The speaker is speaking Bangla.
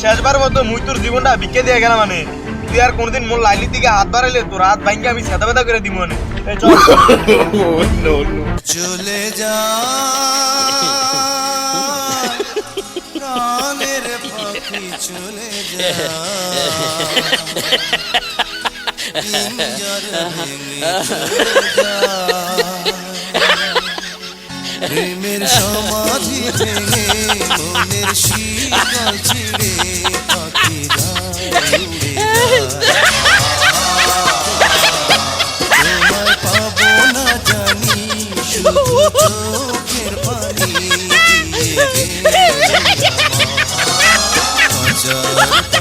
শেষবার মতো মুই তোর জীবনটা বিকে দিয়ে গেলাম মানে তুই আর কোনদিন মোর লাইলির দিকে হাত বাড়াইলে তোর হাত ভাঙ্গে আমি সেদা বেদা করে দিব চলে। যা চলে যা। প্রেমের সমাধি ভেঙে মনের শীতল ছিড়ে পাখিরা। তোমায়